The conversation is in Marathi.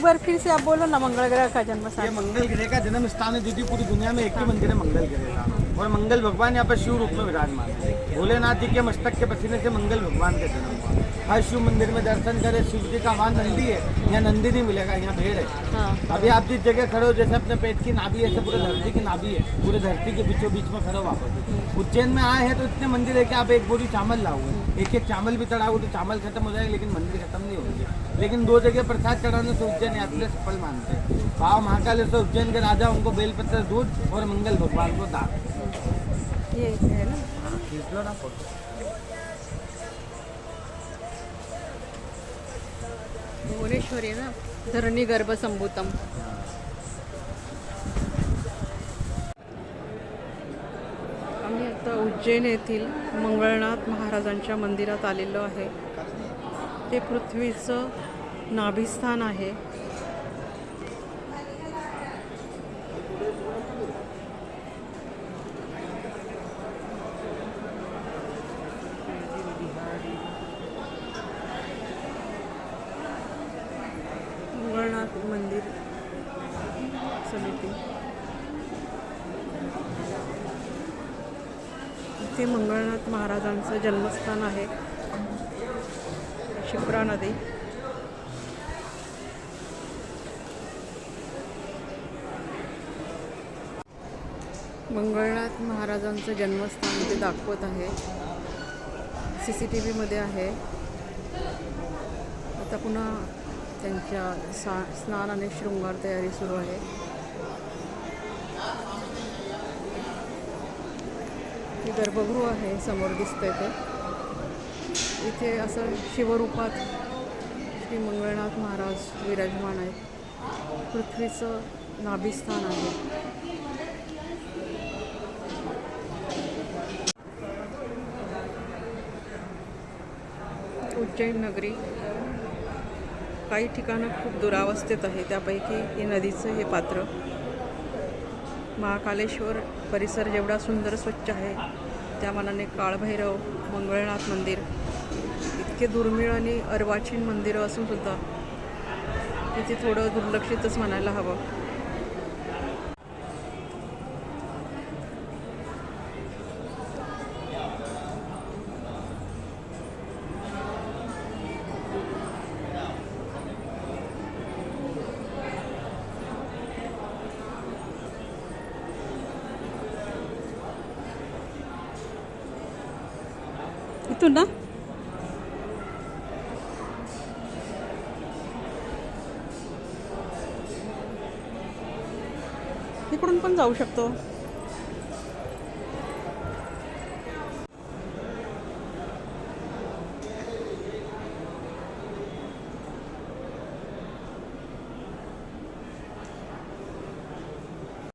एक बार फिर से आप बोलो ना मंगल ग्रह का जन्म ये स्थान मंगल ग्रह का जन्म स्थान है दीदी पूरी दुनिया में एक ही मंदिर है मंगल ग्रह का। और मंगल भगवान यहाँ पर शिव रूप में विराजमान है। भोलेनाथ जी के मस्तक के पसीने से मंगल भगवान का जन्म हुआ। हर शिव मंदिर में दर्शन करे शिव जी का वहाँ नंदी है यहाँ नंदी नहीं मिलेगा यहाँ भेड़ है। हाँ। अभी आप जिस जगह खड़े हो जैसे अपने पेट की नाभि है पूरे धरती की नाभि है पूरे धरती के बीचों बीच में खड़े हो वापस उज्जैन में आए हैं तो इतने मंदिर है कि आप एक बोरी चावल लाओगे एक एक चावल भी चढ़ाओगे तो चावल खत्म हो जाएगा लेकिन मंदिर खत्म नहीं होंगे। लेकिन दो जगह प्रसाद चढ़ाने से उज्जैन यात्रा सफल मानते हैं। भाव महाकाल से उज्जैन के राजा उनको बेलपत्र दूध और मंगल भगवान को दान। ये है ना. खींच लो ना फोटो. भुवनेश्वरी ना. धरणी गर्भ संभूतम. आम्ही आता उज्जैन येथील मंगळनाथ महाराजांच्या मंदिरात आलेलो आहे. ते पृथ्वीचं नाभिस्थान आहे मंगळनाथ मंदिर समिती इथे मंगळनाथ महाराजांचं जन्मस्थान आहे. शिप्रा नदी. मंगळनाथ महाराजांचं जन्मस्थान ते दाखवत आहे. सी सी टी व्हीमध्ये आहे. आता पुन्हा त्यांच्या सा स्नान आणि शृंगार तयारी सुरू आहे. ते गर्भगृह आहे समोर दिसतंय ते. इथे असं शिवरूपात श्री मंगळनाथ महाराज विराजमान आहेत. पृथ्वीचं नाभिस्थान आहे. उज्जैन नगरी काही ठिकाणं खूप दुरावस्थेत आहे. त्यापैकी हे नदीचं हे पात्र. महाकालेश्वर परिसर जेवढा सुंदर स्वच्छ आहे त्या मानाने काळभैरव मंगळनाथ मंदिर इतके दुर्मिळ आणि अर्वाचीन मंदिरं असून सुद्धा तिथे थोडं दुर्लक्षितच म्हणायला हवं. इथून ना? इकडून पण जाऊ शकतो.